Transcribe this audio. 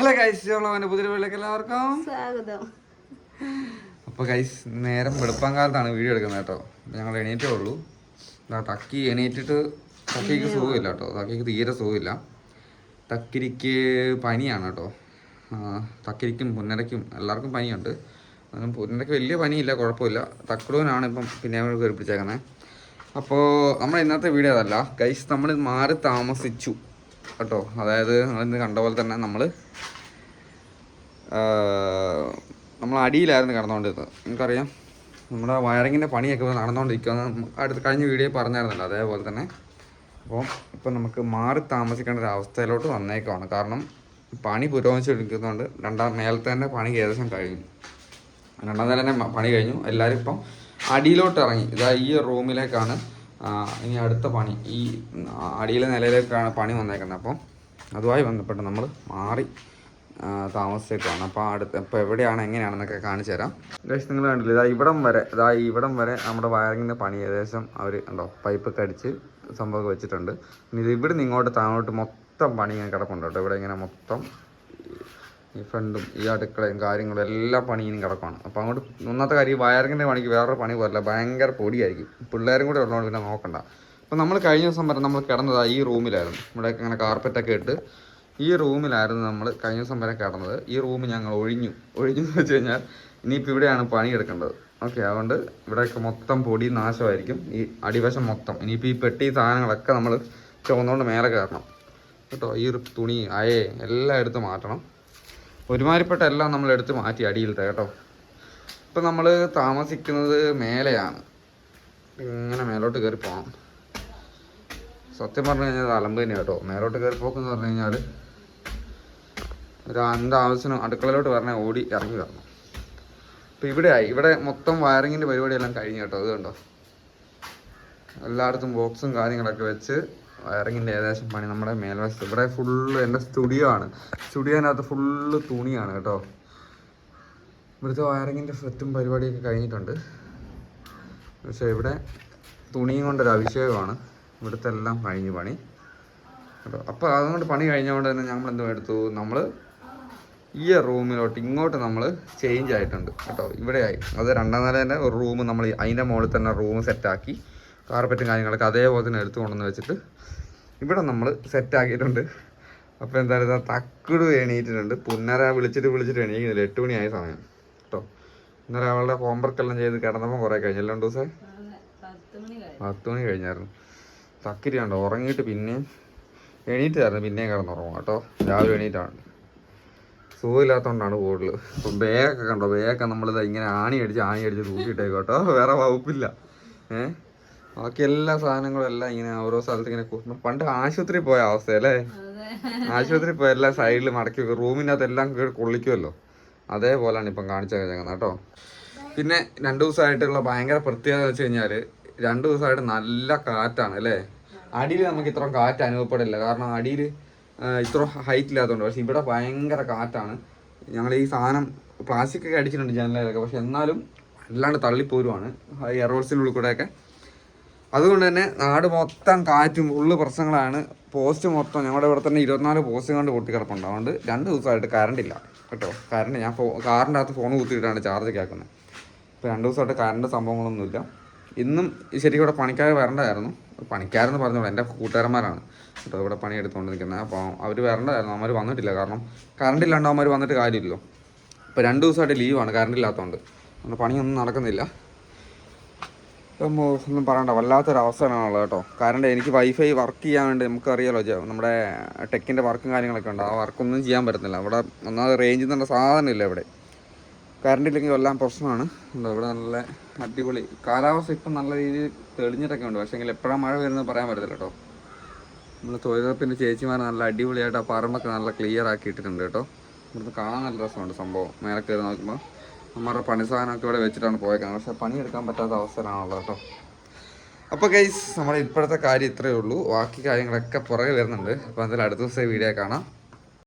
Hello guys എന്റെ പുതിയ വീട്ടിലേക്ക് എല്ലാവർക്കും. സ്വാഗതം. അപ്പോൾ ഗൈസ് നേരം വെളുപ്പം കാലത്താണ് വീഡിയോ എടുക്കുന്നത് കേട്ടോ. ഞങ്ങൾ എണീറ്റേ ഉള്ളൂ. തക്കി ടക്കി എണീറ്റിട്ട് ടക്കിക്ക് സുഖമില്ല കേട്ടോ. ടക്കിക്ക് തീരെ സുഖമില്ല. തക്കിരിക്ക് പനിയാണ് കേട്ടോ. തക്കിരിക്കും പുന്നരയ്ക്കും എല്ലാവർക്കും പനിയുണ്ട്. എന്നാലും പുന്നരയ്ക്ക് വലിയ പനിയില്ല കുഴപ്പമില്ല. തക്കുടൂനാണ് ഇപ്പം പിന്നെ കയറി പിടിച്ചേക്കുന്നത് അപ്പോൾ നമ്മൾ ഇന്നത്തെ വീഡിയോ അതല്ല. ഗൈസ് നമ്മൾ മാറി താമസിച്ചു. കേട്ടോ. അതായത് നമ്മളിന്ന് കണ്ട പോലെ തന്നെ നമ്മൾ നമ്മൾ അടിയിലായിരുന്നു കടന്നുകൊണ്ടിരുന്നത്. നിങ്ങൾക്കറിയാം നമ്മുടെ വയറിങ്ങിന്റെ പണിയൊക്കെ നടന്നുകൊണ്ടിരിക്കുകയെന്ന് അടുത്ത് കഴിഞ്ഞ വീഡിയോ പറഞ്ഞായിരുന്നല്ലോ അതേപോലെ തന്നെ. അപ്പോൾ ഇപ്പം നമുക്ക് മാറി താമസിക്കേണ്ട ഒരു അവസ്ഥയിലോട്ട് വന്നേക്കുവാണ്. കാരണം പണി പുരോഗമിച്ചെടുക്കുന്നതുകൊണ്ട് രണ്ടാം മേലത്തെ തന്നെ പണി ഏകദേശം കഴിഞ്ഞു. രണ്ടാം നില തന്നെ പണി കഴിഞ്ഞു. എല്ലാവരും ഇപ്പം അടിയിലോട്ട് ഇറങ്ങി. ഇതാ ഈ റൂമിലേക്കാണ് ഇനി അടുത്ത പണി. ഈ അടിയിലെ നിലയിലേക്കാണ് പണി വന്നേക്കുന്നത്. അപ്പം അതുമായി ബന്ധപ്പെട്ട് നമ്മൾ മാറി താമസിച്ചേക്കുവാണ്. അപ്പോൾ അടുത്ത് ഇപ്പോൾ എവിടെയാണ് എങ്ങനെയാണെന്നൊക്കെ കാണിച്ചു തരാം. ഗൈസ് നിങ്ങൾ കണ്ടില്ല ഇതാ ഇവിടം വരെ ഇതാ ഇവിടം വരെ നമ്മുടെ വയറിങ്ങിന്റെ പണി ഏകദേശം അവർ ഉണ്ടോ പൈപ്പ് കടിച്ച് സംഭവം വെച്ചിട്ടുണ്ട്. ഇനി ഇത് ഇവിടെ നിന്ന് ഇങ്ങോട്ട് താഴോട്ട് മൊത്തം പണി ഇങ്ങനെ കിടപ്പുണ്ട് കേട്ടോ. ഇവിടെ ഇങ്ങനെ മൊത്തം ഈ ഫ്രണ്ടും ഈ അടുക്കളയും കാര്യങ്ങളും എല്ലാ പണിയും കിടക്കുവാണ്. അപ്പോൾ അങ്ങോട്ട് ഒന്നാമത്തെ കാര്യം ഈ വയറിങ്ങിന്റെ പണിക്ക് വേറൊരു പണി പോരല്ല ഭയങ്കര പൊടിയായിരിക്കും. പിള്ളേരും കൂടെ ഉള്ളതുകൊണ്ട് പിന്നെ നോക്കണ്ട. അപ്പോൾ നമ്മൾ കഴിഞ്ഞ ദിവസം വരെ നമ്മൾ കിടന്നത് ഈ റൂമിലായിരുന്നു. ഇവിടെ ഇങ്ങനെ കാർപ്പറ്റൊക്കെ ഇട്ട് ഈ റൂമിലായിരുന്നു നമ്മൾ കഴിഞ്ഞ ദിവസം വരെ കിടന്നത്. ഈ റൂം ഞങ്ങൾ ഒഴിഞ്ഞു. ഒഴിഞ്ഞു എന്ന് വെച്ച് കഴിഞ്ഞാൽ ഇനിയിപ്പോൾ ഇവിടെയാണ് പണിയെടുക്കേണ്ടത്. ഓക്കെ അതുകൊണ്ട് ഇവിടെയൊക്കെ മൊത്തം പൊടി നാശമായിരിക്കും. ഈ അടിവശം മൊത്തം. ഇനിയിപ്പോൾ ഈ പെട്ടി സാധനങ്ങളൊക്കെ നമ്മൾ ചുവന്നുകൊണ്ട് മേലെ കയറണം. കേട്ടോ ഈ ഒരു തുണി അയേ എല്ലാം എടുത്ത് മാറ്റണം. ഒരുമാതിരിപ്പെട്ട എല്ലാം നമ്മൾ എടുത്ത് മാറ്റി അടിയിലത്തെ കേട്ടോ. ഇപ്പം നമ്മൾ താമസിക്കുന്നത് മേലെയാണ്. ഇങ്ങനെ മേലോട്ട് കയറി പോകണം സത്യം പറഞ്ഞു കഴിഞ്ഞാൽ അലമ്പ് തന്നെ കേട്ടോ. മേലോട്ട് കയറി പോക്കെന്ന് പറഞ്ഞു കഴിഞ്ഞാൽ ഒരു എന്താ ആവശ്യത്തിന് അടുക്കളയിലോട്ട് പറഞ്ഞാൽ ഓടി ഇറങ്ങി വരണം. ഇപ്പം ഇവിടെ ആയി ഇവിടെ മൊത്തം വയറിങ്ങിന്റെ പരിപാടിയെല്ലാം കഴിഞ്ഞു കേട്ടോ. അത് കണ്ടോ? എല്ലായിടത്തും ബോക്സും കാര്യങ്ങളൊക്കെ വെച്ച് വയറിങ്ങിന്റെ ഏകദേശം പണി നമ്മുടെ മേൽവശത്ത്. ഇവിടെ ഫുള്ള് എന്റെ സ്റ്റുഡിയോ ആണ്. സ്റ്റുഡിയോനകത്ത് ഫുള്ള് തുണിയാണ് കേട്ടോ. ഇവിടുത്തെ വയറിങ്ങിന്റെ സെറ്റും പരിപാടിയൊക്കെ കഴിഞ്ഞിട്ടുണ്ട്. പക്ഷേ ഇവിടെ തുണിയും കൊണ്ടൊരു അഭിഷേകമാണ്. ഇവിടുത്തെ എല്ലാം കഴിഞ്ഞു പണി. കേട്ടോ. അപ്പോൾ അതുകൊണ്ട് പണി കഴിഞ്ഞുകൊണ്ട് തന്നെ നമ്മൾ എന്തോ എടുത്തു? നമ്മൾ ഈ റൂമിലോട്ട് ഇങ്ങോട്ട് നമ്മൾ ചേഞ്ച് ആയിട്ടുണ്ട്. കേട്ടോ ഇവിടെയായി. അത് രണ്ടാം നില തന്നെ ഒരു റൂം നമ്മൾ അതിന്റെ മുകളിൽ തന്നെ റൂം സെറ്റാക്കി കാർപ്പറ്റും കാര്യങ്ങളൊക്കെ അതേപോലെ തന്നെ എടുത്തു കൊണ്ടുവന്ന് വെച്ചിട്ട് ഇവിടെ നമ്മൾ സെറ്റാക്കിയിട്ടുണ്ട് അപ്പോൾ എന്തായാലും തക്കിട് എണീറ്റിട്ടുണ്ട്. പുന്നര വിളിച്ചിട്ട് വിളിച്ചിട്ട് എണീക്കുന്നില്ല. എട്ട് മണിയായ സമയം. കേട്ടോ ഇന്നലെ അവളുടെ ഹോംവർക്ക് എല്ലാം ചെയ്ത് കിടന്നപ്പോൾ കുറേ കഴിഞ്ഞു. രണ്ട് ദിവസം പത്ത് മണി കഴിഞ്ഞായിരുന്നു. തക്കിരി കണ്ടോ? ഉറങ്ങിയിട്ട് പിന്നെയും എണീറ്റായിരുന്നു പിന്നെയും കിടന്നുറങ്ങും കേട്ടോ രാവിലെ എണീറ്റാണ്. സുഖമില്ലാത്തതുകൊണ്ടാണ് കൂടുതൽ അപ്പം ബേഗൊക്കെ കണ്ടോ? ബേഗൊക്കെ നമ്മളിത് ഇങ്ങനെ ആണി അടിച്ച് ആണി അടിച്ച് തൂക്കിയിട്ടേക്കും കേട്ടോ വേറെ വകുപ്പില്ല. ഏ? ബാക്കി എല്ലാ സാധനങ്ങളും എല്ലാം ഇങ്ങനെ ഓരോ സ്ഥലത്ത് ഇങ്ങനെ കൂട്ടണം പണ്ട് ആശുപത്രി പോയ അവസ്ഥ അല്ലേ ആശുപത്രി പോയ എല്ലാ സൈഡിൽ മടക്കി വെക്കും. റൂമിനകത്ത് എല്ലാം കീഴ് കൊള്ളിക്കുമല്ലോ അതേപോലെയാണ് ഇപ്പം കാണിച്ചു ഞങ്ങൾ കേട്ടോ. പിന്നെ രണ്ട് ദിവസമായിട്ടുള്ള ഭയങ്കര പ്രത്യേകത വെച്ച് കഴിഞ്ഞാൽ രണ്ട് ദിവസമായിട്ട് നല്ല കാറ്റാണ് അല്ലേ? അടിയിൽ നമുക്ക് ഇത്ര കാറ്റ് അനുഭവപ്പെടില്ല. കാരണം അടിയിൽ ഇത്ര ഹൈറ്റ് ഇല്ലാത്തതുകൊണ്ട് പക്ഷെ ഇവിടെ ഭയങ്കര കാറ്റാണ്. ഞങ്ങൾ ഈ സാധനം പ്ലാസ്റ്റിക് ഒക്കെ അടിച്ചിട്ടുണ്ട് ജനലൊക്കെ പക്ഷെ എന്നാലും അല്ലാണ്ട് തള്ളിപ്പോരുവാണ്. ഈ എയർവോൾസിനുള്ളിൽ കൂടെയൊക്കെ അതുകൊണ്ട് തന്നെ നാട് മൊത്തം കാറ്റും ഉള്ളു പ്രശ്നങ്ങളാണ്. പോസ്റ്റ് മൊത്തം ഞങ്ങളുടെ ഇവിടെ തന്നെ ഇരുപത്തിനാല് പോസ്റ്റ് കണ്ട് പൊട്ടിക്കിടപ്പുണ്ട് അതുകൊണ്ട് രണ്ട് ദിവസമായിട്ട് കറണ്ട് ഇല്ല. കേട്ടോ? കറണ്ട് ഞാൻ ഫോ കാറിന്റെ അകത്ത് ഫോൺ കുത്തിയിട്ടാണ് ചാർജ് ആക്കുന്നത് ഇപ്പോൾ രണ്ട് ദിവസമായിട്ട് കറണ്ട് സംഭവങ്ങളൊന്നുമില്ല ഇന്നും ശരിക്കും ഇവിടെ പണിക്കാർ വരേണ്ടതായിരുന്നു. പണിക്കാരെന്ന് പറഞ്ഞോളൂ. എന്റെ കൂട്ടുകാരന്മാരാണ്. കേട്ടോ? ഇവിടെ പണി എടുത്തുകൊണ്ട് നിൽക്കുന്നത് അപ്പോൾ അവർ വരേണ്ടതായിരുന്നു. അവന്മാർ വന്നിട്ടില്ല. കാരണം കറണ്ട് ഇല്ലാണ്ട് അവന്മാർ വന്നിട്ട് കാര്യമില്ലല്ലോ. ഇപ്പോൾ രണ്ട് ദിവസമായിട്ട് ലീവാണ് കറണ്ട് ഇല്ലാത്തതുകൊണ്ട് അതുകൊണ്ട് പണിയൊന്നും നടക്കുന്നില്ല. ഇപ്പം ഒന്നും പറയണ്ട. വല്ലാത്തൊരവസ്ഥയാണുള്ളത് കേട്ടോ. കാരണം എനിക്ക് വൈഫൈ വർക്ക് ചെയ്യാൻ വേണ്ടി നമുക്കറിയാലോ നമ്മുടെ ടെക്കിന്റെ വർക്കും കാര്യങ്ങളൊക്കെ ഉണ്ട്. ആ വർക്കൊന്നും ചെയ്യാൻ പറ്റുന്നില്ല. അവിടെ ഒന്നാമത് റേഞ്ച് തന്നെ സാധനം ഇല്ല ഇവിടെ. കറണ്ട് ഇല്ലെങ്കിൽ എല്ലാം പ്രശ്നമാണ്. ഇവിടെ നല്ല അടിപൊളി. കാലാവസ്ഥ ഇപ്പം നല്ല രീതിയിൽ തെളിഞ്ഞിട്ടൊക്കെ ഉണ്ട്. പക്ഷേ എങ്കിൽ എപ്പോഴാണ് മഴ വരുന്നത് പറയാൻ പറ്റത്തില്ല കേട്ടോ. നമ്മൾ തൊഴിലുറപ്പിന്റെ ചേച്ചിമാർ നല്ല അടിപൊളിയായിട്ട് ആ പറമ്പൊക്കെ നല്ല ക്ലിയർ ആക്കി ഇട്ടിട്ടുണ്ട് കേട്ടോ. ഇവിടുന്ന് കാണാൻ നല്ല രസമുണ്ട് സംഭവം. മേലെ കയറി നോക്കുമ്പോൾ നമ്മുടെ പണി സാധനമൊക്കെ ഇവിടെ വെച്ചിട്ടാണ് പോയേക്കുന്നത്. പക്ഷേ പണിയെടുക്കാൻ പറ്റാത്ത അവസരമാണല്ലോ കേട്ടോ. അപ്പോൾ ഗൈസ് നമ്മുടെ ഇപ്പോഴത്തെ കാര്യം ഇത്രയേ ഉള്ളൂ. ബാക്കി കാര്യങ്ങളൊക്കെ പുറകെ വരുന്നുണ്ട്. അപ്പോൾ എന്തായാലും അടുത്ത ദിവസം വീഡിയോ കാണാം.